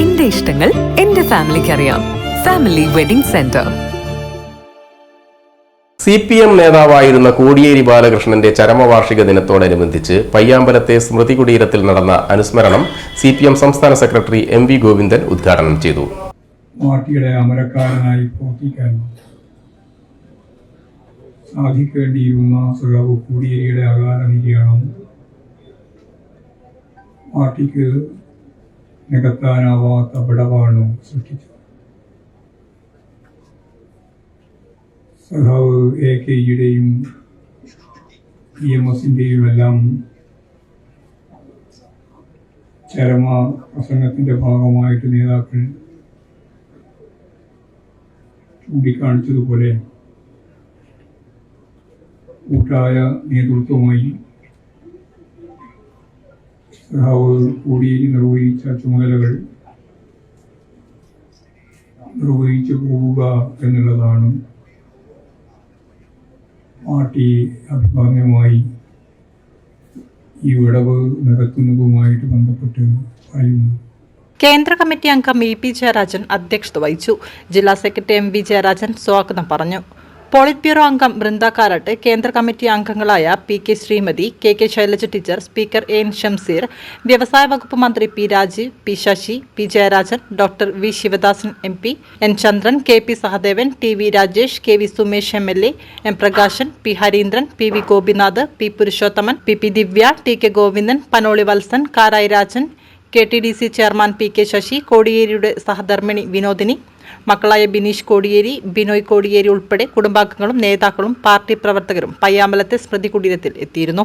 എന്റെ ഇഷ്ടങ്ങൾ എന്റെ ഫാമിലിക്ക് അറിയാം. Family wedding centre. C P M നേതാവായിരുന്ന കോടിയേരി ബാലകൃഷ്ണന്റെ ചരമവാർഷിക ദിനത്തോടനുബന്ധിച്ച് പയ്യാമ്പലത്തെ സ്മൃതി കുടീരത്തിൽ നടന്ന അനുസ്മരണം സി പി എം സംസ്ഥാന സെക്രട്ടറി എം വി ഗോവിന്ദൻ ഉദ്ഘാടനം ചെയ്തു. പാർട്ടിയുടെ അമരക്കാരനായി പ്രവർത്തിക്കാൻ സാധിക്കേണ്ടിയിരുന്ന സുഖവ് കോടിയേരിയുടെ അകാല നിര്യാണം പാർട്ടിക്ക് നികത്താനാവാത്ത വിടവാണ് സൃഷ്ടിച്ചത്. സഖാവ് എ കെ ഇയുടെയും ഇ എം എസിന്റെയും എല്ലാം ചരമ പ്രസംഗത്തിന്റെ ഭാഗമായിട്ട് നേതാക്കൾ ചൂണ്ടിക്കാണിച്ചതുപോലെ കൂട്ടായ നേതൃത്വമായി കോടിയേരി നിർവഹിച്ച ചുമതലകൾ നിർവഹിച്ചു പോവുക എന്നുള്ളതാണ് പാർട്ടി അഭികാമ്യമായി ഈ വിടവ് നികത്തുന്നതുമായിട്ട് ബന്ധപ്പെട്ട് പറയുന്നത് കേന്ദ്ര കമ്മിറ്റി അംഗം ഇ പി ജയരാജൻ അധ്യക്ഷത വഹിച്ചു. ജില്ലാ സെക്രട്ടറി എം വി ജയരാജൻ സ്വാഗതം പറഞ്ഞു. പോളിറ്റ് ബ്യൂറോ അംഗം ബൃന്ദ കാരാട്ട് കേന്ദ്ര കമ്മിറ്റി അംഗങ്ങളായ P K Sreemathi K K Shailaja teacher speaker N Shamseer വ്യവസായ വകുപ്പ് മന്ത്രി P Rajeev P Sasi P Jayarajan doctor V Sivadasan M P N Chandran K P Sahadevan T V Rajesh K V Sumesh M L A M Prakashan P Harindran P V Gopinath P Purushothaman P P Divya T K Govindan Panoli Valsan Karayi Rajan K T D C chairman P K Sasi കോടിയേരിയുടെ സഹധർമ്മിണി Vinodini മക്കളായ ബിനീഷ് കോടിയേരി ബിനോയ് കോടിയേരി ഉൾപ്പെടെ കുടുംബാംഗങ്ങളും നേതാക്കളും party പ്രവർത്തകരും പയ്യാമ്പലത്തെ സ്മൃതി കുടീരത്തിൽ എത്തിയിരുന്നു.